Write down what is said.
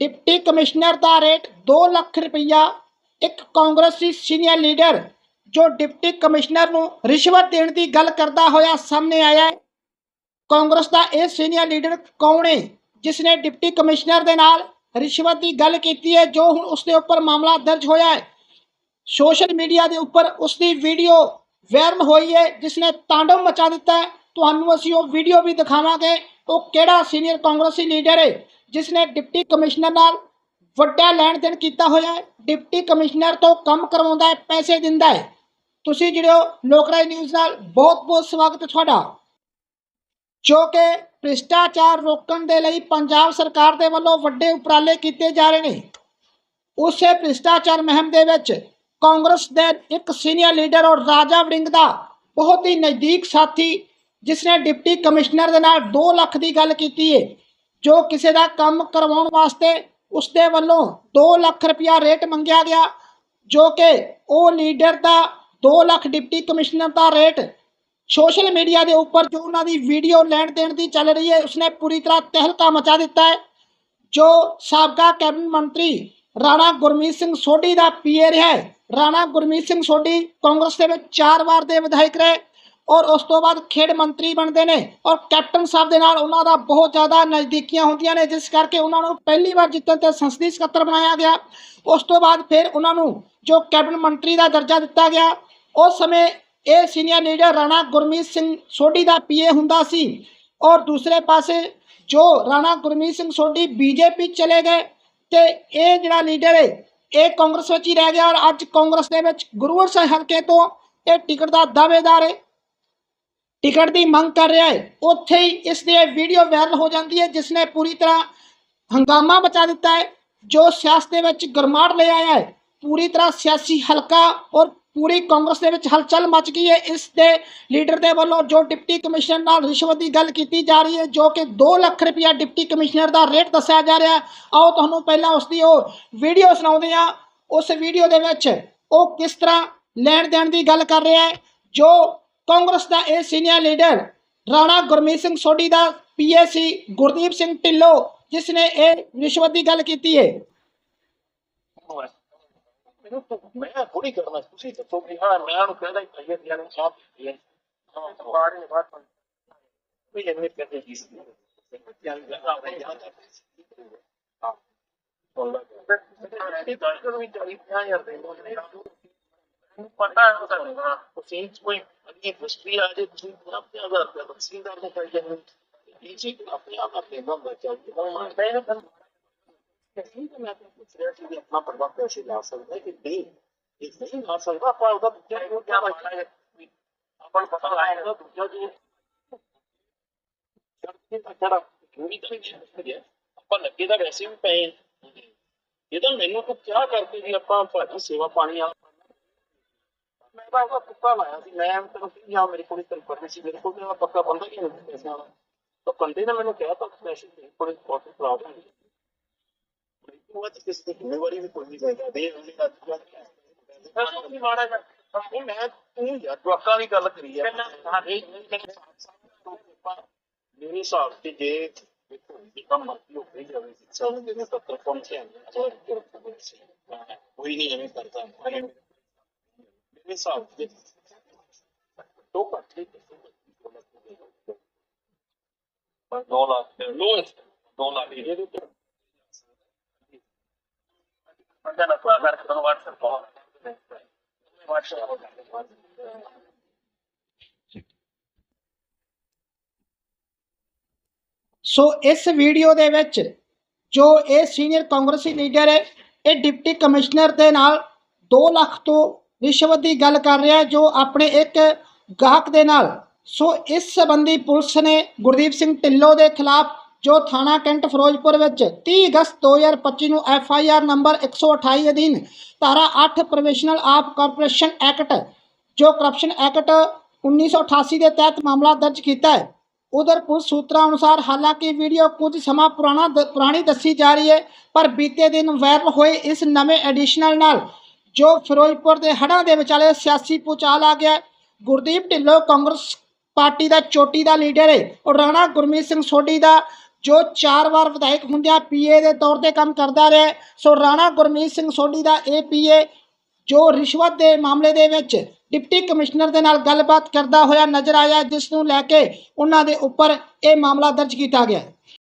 Deputy commissioner ਦਾ rate 2 lakh ਰੁਪਈਆ, ਇੱਕ ਕਾਂਗਰਸੀ ਸੀਨੀਅਰ ਲੀਡਰ ਜੋ ਡਿਪਟੀ ਕਮਿਸ਼ਨਰ ਨੂੰ ਰਿਸ਼ਵਤ ਦੇਣ ਦੀ ਗੱਲ ਕਰਦਾ ਹੋਇਆ ਸਾਹਮਣੇ ਆਇਆ ਹੈ। ਕਾਂਗਰਸ ਦਾ ਇਹ ਸੀਨੀਅਰ ਲੀਡਰ ਕੌਣ ਹੈ ਜਿਸ ਨੇ ਡਿਪਟੀ ਕਮਿਸ਼ਨਰ ਦੇ ਨਾਲ ਰਿਸ਼ਵਤ ਦੀ ਗੱਲ ਕੀਤੀ ਹੈ, ਜੋ ਹੁਣ ਉਸ ਦੇ ਉੱਪਰ ਮਾਮਲਾ ਦਰਜ ਹੋਇਆ ਹੈ। ਸੋਸ਼ਲ ਮੀਡੀਆ ਦੇ ਉੱਪਰ ਉਸ ਦੀ ਵੀਡੀਓ ਵਾਇਰਲ ਹੋਈ ਹੈ ਜਿਸ ਨੇ ਤਾਂਡਵ ਮਚਾ ਦਿੱਤਾ ਤੁਹਾਨੂੰ ਅਸੀਂ ਉਹ ਵੀਡੀਓ ਵੀ ਦਿਖਾਵਾਂਗੇ, ਉਹ ਕਿਹੜਾ ਸੀਨੀਅਰ ਕਾਂਗਰਸੀ ਲੀਡਰ ਹੈ ਜਿਸ ਨੇ ਡਿਪਟੀ ਕਮਿਸ਼ਨਰ ਨਾਲ ਵੱਡਾ ਲੈਣ ਦੇਣ ਕੀਤਾ ਹੋਇਆ ਹੈ, ਡਿਪਟੀ ਕਮਿਸ਼ਨਰ ਤੋਂ ਕੰਮ ਕਰਵਾਉਂਦਾ ਹੈ, ਪੈਸੇ ਦਿੰਦਾ ਹੈ। ਤੁਸੀਂ ਜਿਹੜੇ ਹੋ ਲੋਕਰਾਜ ਨਿਊਜ਼ ਨਾਲ ਬਹੁਤ ਬਹੁਤ ਸਵਾਗਤ ਹੈ ਤੁਹਾਡਾ। ਜੋ ਕਿ ਭ੍ਰਿਸ਼ਟਾਚਾਰ ਰੋਕਣ ਦੇ ਲਈ ਪੰਜਾਬ ਸਰਕਾਰ ਦੇ ਵੱਲੋਂ ਵੱਡੇ ਉਪਰਾਲੇ ਕੀਤੇ ਜਾ ਰਹੇ ਨੇ। ਉਸੇ ਭ੍ਰਿਸ਼ਟਾਚਾਰ ਮੁਹਿੰਮ ਦੇ ਵਿੱਚ ਕਾਂਗਰਸ ਦੇ ਇੱਕ ਸੀਨੀਅਰ ਲੀਡਰ ਔਰ ਰਾਜਾ ਵੜਿੰਗ ਦਾ ਬਹੁਤ ਹੀ ਨਜ਼ਦੀਕ ਸਾਥੀ ਜਿਸ ਨੇ ਡਿਪਟੀ ਕਮਿਸ਼ਨਰ ਦੇ ਨਾਲ 2 ਲੱਖ ਦੀ ਗੱਲ ਕੀਤੀ ਹੈ ਜੋ ਕਿਸੇ ਦਾ ਕੰਮ ਕਰਵਾਉਣ ਵਾਸਤੇ ਉਸ ਦੇ ਵੱਲੋਂ 2 ਲੱਖ ਰੁਪਇਆ ਰੇਟ ਮੰਗਿਆ ਗਿਆ, ਜੋ ਕਿ ਉਹ ਲੀਡਰ ਦਾ 2 ਲੱਖ ਡਿਪਟੀ ਕਮਿਸ਼ਨਰ ਦਾ ਰੇਟ ਸੋਸ਼ਲ ਮੀਡੀਆ ਦੇ ਉੱਪਰ ਜੋ ਉਹਨਾਂ ਦੀ ਵੀਡੀਓ ਲੈਣ ਦੇਣ ਦੀ ਚੱਲ ਰਹੀ ਹੈ, ਉਸਨੇ ਪੂਰੀ ਤਰ੍ਹਾਂ ਤਹਿਲਕਾ ਮਚਾ ਦਿੱਤਾ ਹੈ। ਜੋ ਸਾਬਕਾ ਕੈਬਨਿਟ ਮੰਤਰੀ ਰਾਣਾ ਗੁਰਮੀਤ ਸਿੰਘ ਸੋਢੀ ਦਾ ਪੀਏ ਰਿਹਾ ਹੈ, ਰਾਣਾ ਗੁਰਮੀਤ ਸਿੰਘ ਸੋਢੀ ਕਾਂਗਰਸ ਦੇ ਵਿੱਚ ਚਾਰ ਵਾਰ ਦੇ ਵਿਧਾਇਕ ਰਹੇ। ਔਰ ਉਸ ਤੋਂ ਬਾਅਦ ਖੇਡ ਮੰਤਰੀ ਬਣਦੇ ਨੇ ਔਰ ਕੈਪਟਨ ਸਾਹਿਬ ਦੇ ਨਾਲ ਉਹਨਾਂ ਦਾ ਬਹੁਤ ਜ਼ਿਆਦਾ ਨਜ਼ਦੀਕੀਆਂ ਹੁੰਦੀਆਂ ਨੇ, ਜਿਸ ਕਰਕੇ ਉਹਨਾਂ ਨੂੰ ਪਹਿਲੀ ਵਾਰ ਜਿੱਤਣ ਤੇ ਸੰਸਦੀ ਸਕੱਤਰ ਬਣਾਇਆ ਗਿਆ। ਉਸ ਤੋਂ ਬਾਅਦ ਫਿਰ ਉਹਨਾਂ ਨੂੰ ਜੋ ਕੈਬਨਿਟ ਮੰਤਰੀ ਦਾ ਦਰਜਾ ਦਿੱਤਾ ਗਿਆ, ਉਸ ਸਮੇਂ ਇਹ ਸੀਨੀਅਰ ਲੀਡਰ ਰਾਣਾ ਗੁਰਮੀਤ ਸਿੰਘ ਸੋਢੀ ਦਾ ਪੀਏ ਹੁੰਦਾ ਸੀ ਔਰ ਦੂਸਰੇ ਪਾਸੇ ਜੋ ਰਾਣਾ ਗੁਰਮੀਤ ਸਿੰਘ ਸੋਢੀ ਬੀਜੇਪੀ ਚਲੇ ਗਏ ਤੇ ਇਹ ਜਿਹੜਾ ਲੀਡਰ ਹੈ, ਇਹ ਕਾਂਗਰਸ ਵਿੱਚ ਹੀ ਰਹਿ ਗਿਆ ਔਰ ਅੱਜ ਕਾਂਗਰਸ ਦੇ ਵਿੱਚ ਗੁਰੂਵਰ ਸਾਹਿਬ ਹਲਕੇ ਤੋਂ ਇਹ ਟਿਕਟ ਦਾ ਦਾਅਵੇਦਾਰ ਹੈ। ਟਿਕਟ ਦੀ ਮੰਗ ਕਰ ਰਿਹਾ ਹੈ। ਉੱਥੇ ਹੀ ਇਸ ਦੀ ਵੀਡੀਓ ਵਾਇਰਲ ਹੋ ਜਾਂਦੀ ਹੈ ਜਿਸ ਨੇ ਪੂਰੀ ਤਰ੍ਹਾਂ ਹੰਗਾਮਾ ਬਚਾ ਦਿੱਤਾ ਹੈ, ਜੋ ਸਿਆਸਤ ਦੇ ਵਿੱਚ ਗਰਮਾੜ ਲੈ ਆਇਆ ਹੈ। ਪੂਰੀ ਤਰ੍ਹਾਂ ਸਿਆਸੀ ਹਲਕਾ ਔਰ ਪੂਰੀ ਕਾਂਗਰਸ ਦੇ ਵਿੱਚ ਹਲਚਲ ਮਚ ਗਈ ਹੈ। ਇਸ ਦੇ ਲੀਡਰ ਦੇ ਵੱਲੋਂ ਜੋ ਡਿਪਟੀ ਕਮਿਸ਼ਨਰ ਨਾਲ ਰਿਸ਼ਵਤ ਦੀ ਗੱਲ ਕੀਤੀ ਜਾ ਰਹੀ ਹੈ, ਜੋ ਕਿ 2 ਲੱਖ ਰੁਪਇਆ ਡਿਪਟੀ ਕਮਿਸ਼ਨਰ ਦਾ ਰੇਟ ਦੱਸਿਆ ਜਾ ਰਿਹਾ ਆਓ ਤੁਹਾਨੂੰ ਪਹਿਲਾਂ ਉਸ ਦੀ ਉਹ ਵੀਡੀਓ ਸੁਣਾਉਂਦੇ ਹਾਂ। ਉਸ ਵੀਡੀਓ ਦੇ ਵਿੱਚ ਉਹ ਕਿਸ ਤਰ੍ਹਾਂ ਲੈਣ ਦੇਣ ਦੀ ਗੱਲ ਕਰ ਰਿਹਾ ਹੈ, ਜੋ ਕਾਂਗਰਸ ਦਾ ਇਹ ਸੀਨੀਅਰ ਲੀਡਰ ਰਾਣਾ ਗੁਰਮੀਤ ਸਿੰਘ ਸੋਢੀ ਦਾ ਪੀਏਸੀ ਗੁਰਦੀਪ ਸਿੰਘ ਢਿੱਲੋਂ ਜਿਸ ਨੇ ਇਹ ਰਿਸ਼ਵਤ ਦੀ ਗੱਲ ਕੀਤੀ ਹੈ ਮੈਨੂੰ ਤਾਂ ਮੈਂ ਥੋੜੀ ਕਰਨਾ ਤੁਸੀਂ ਦੱਸੋ ਵੀ ਹਾਂ ਮੈਂ ਉਹਨੂੰ ਕਹਿੰਦਾ ਭਾਈ ਯਾਰ ਨੂੰ ਸਾਫ਼ ਹੈ। ਹਾਂ ਬਾਰੇ ਬਾਤ ਵੀ ਕਹਿੰਦੇ ਜੀ ਯਾਰ ਜਾਂ ਬੋਲ ਰਿਹਾ ਇਹ ਤਾਂ ਕੋਈ ਚਾਹੀਦੀ ਹੈ ਯਾਰ ਦੇ ਨੂੰ ਪਤਾ ਹੈ ਤਾਂ ਤੁਸੀਂ ਕੋਈ की खुशबी आ जाए खुशी अपने आप आपका बख्शीदार को कर देंगे पीछे अपने आप अपने हम बच्चा हम मानते हैं पर कैसे तो मैं आपको पूछ रहा था कि अपना प्रभाव कैसे ला सकते हैं कि दीन एक नहीं ला सकता आप आपका बच्चा को क्या बचना है अपन पता लगाएगा बच्चा जो ਅਖੜਾ ਪੂਰੀ ਤਰ੍ਹਾਂ ਨਹੀਂ ਆਪਾਂ ਲੱਗੇ ਤਾਂ ਵੈਸੇ ਵੀ ਪਏ ਇਹ ਤਾਂ ਮੈਨੂੰ ਕੋ ਕਿਆ ਕਰਦੇ ਵੀ ਆਪਾਂ ਭਾਜੀ ਸੇਵਾ ਪਾਣੀ ਆ ਮੈਂ ਤਾਂ ਉਹਦਾ ਤੁੱਕਾ ਲਾਇਆ ਸੀ ਮੈਂ ਤੈਨੂੰ ਕੀ ਆ ਮੇਰੇ ਕੋਲ ਪਰਮਿਟ ਸੀ ਮੇਰੇ ਕੋਲ ਤਾਂ ਪੱਕਾ ਬੰਦਾ ਹੀ ਨਹੀਂ ਪੈਸਿਆਂ ਦਾ ਤਾਂ ਬੰਦੇ ਨੇ ਮੈਨੂੰ ਕਿਹਾ ਤਾਂ ਪੈਸੇ ਤੇਰੇ ਕੋਲ ਬਹੁਤ ਪ੍ਰੋਬਲਮ ਹੈ ਉਹ ਤਾਂ ਕਿਸੇ ਦੀ ਜ਼ਿੰਮੇਵਾਰੀ ਵੀ ਕੋਈ ਨਹੀਂ ਲੈਂਦਾ ਦੇ ਉਹਨੇ ਅੱਜ ਕੱਲ੍ਹ ਕੀ ਮਾੜਾ ਹੈ ਉਹ ਮੈਂ ਤੂੰ ਯਾਰ ਜਵਾਕਾਂ ਦੀ ਗੱਲ ਕਰੀ ਹਾਂ। ਇਹ ਮੇਰੇ ਹਿਸਾਬ ਤੇ ਜੇ ਜੇ ਕੰਮ ਮਰਜ਼ੀ ਹੋ ਗਈ ਜਾਵੇ ਸਭ ਨੂੰ ਜਿਹੜੇ ਤੱਕ ਪਹੁੰਚਿਆ ਕੋਈ ਨਹੀਂ ਐਵੇਂ ਕਰਦਾ। ਮੇਰੇ ਹਿਸਾਬ ਤੇ ਦੋ ਪੱਤੇ ਪਰ ਦੋ ਲੱਖ ਲੋਐਸਟ ਦੋ ਲੱਖ ਇਹਦੇ ਉੱਤੇ ਬੰਦਾ ਨਾ ਪਾ ਕਰ ਤੁਹਾਨੂੰ WhatsApp ਕਾਲ WhatsApp ਸੋ ਇਸ ਵੀਡੀਓ ਦੇ ਵਿੱਚ ਜੋ ਇਹ ਸੀਨੀਅਰ ਕਾਂਗਰਸੀ ਲੀਡਰ ਹੈ, ਇਹ ਡਿਪਟੀ ਕਮਿਸ਼ਨਰ ਦੇ ਨਾਲ 2 ਲੱਖ ਤੋਂ ਰਿਸ਼ਵਤ ਦੀ ਗੱਲ ਕਰ ਰਿਹਾ ਜੋ ਆਪਣੇ ਇੱਕ ਗਾਹਕ ਦੇ ਨਾਲ। ਸੋ ਇਸ ਸੰਬੰਧੀ ਪੁਲਿਸ ਨੇ ਗੁਰਦੀਪ ਸਿੰਘ ਢਿੱਲੋਂ ਦੇ ਖਿਲਾਫ ਜੋ ਥਾਣਾ ਕੈਂਟ ਫਿਰੋਜ਼ਪੁਰ ਵਿੱਚ 30 ਅਗਸਤ 2025 ਨੂੰ ਐਫ ਆਈ ਆਰ ਨੰਬਰ 128 ਅਧੀਨ ਧਾਰਾ 8 ਪ੍ਰੋਫੈਸ਼ਨਲ ਆਫ ਕਾਰਪੋਰੇਸ਼ਨ ਐਕਟ, ਜੋ ਕਰਪਸ਼ਨ ਐਕਟ 1988 ਦੇ ਤਹਿਤ ਮਾਮਲਾ ਦਰਜ ਕੀਤਾ ਹੈ। ਉਧਰ ਪੁਲਿਸ ਸੂਤਰਾਂ ਅਨੁਸਾਰ ਹਾਲਾਂਕਿ ਵੀਡੀਓ ਕੁਝ ਸਮਾਂ ਪੁਰਾਣਾ ਦ- ਪੁਰਾਣੀ ਦੱਸੀ ਜਾ ਰਹੀ ਹੈ, ਪਰ ਬੀਤੇ ਦਿਨ ਵਾਇਰਲ ਹੋਏ ਇਸ ਨਵੇਂ ਐਡੀਸ਼ਨਲ ਨਾਲ ਜੋ ਫਿਰੋਜ਼ਪੁਰ ਦੇ ਹੜ੍ਹਾਂ ਦੇ ਵਿਚਾਲੇ ਸਿਆਸੀ ਪੁਚਾਲ ਆ ਗਿਆ ਗੁਰਦੀਪ ਢਿੱਲੋਂ ਕਾਂਗਰਸ ਪਾਰਟੀ ਦਾ ਚੋਟੀ ਦਾ ਲੀਡਰ ਹੈ। ਔਰ ਰਾਣਾ ਗੁਰਮੀਤ ਸਿੰਘ ਸੋਢੀ ਦਾ ਜੋ ਚਾਰ ਵਾਰ ਵਿਧਾਇਕ ਹੁੰਦਿਆਂ ਪੀਏ ਦੇ ਤੌਰ ਤੇ ਕੰਮ ਕਰਦਾ ਰਿਹਾ ਸੋ ਰਾਣਾ ਗੁਰਮੀਤ ਸਿੰਘ ਸੋਢੀ ਦਾ ਇਹ ਪੀਏ ਜੋ ਰਿਸ਼ਵਤ ਦੇ ਮਾਮਲੇ ਦੇ ਵਿੱਚ ਡਿਪਟੀ ਕਮਿਸ਼ਨਰ ਦੇ ਨਾਲ ਗੱਲਬਾਤ ਕਰਦਾ ਹੋਇਆ ਨਜ਼ਰ ਆਇਆ, ਜਿਸ ਨੂੰ ਲੈ ਕੇ ਉਹਨਾਂ ਦੇ ਉੱਪਰ ਇਹ ਮਾਮਲਾ ਦਰਜ ਕੀਤਾ ਗਿਆ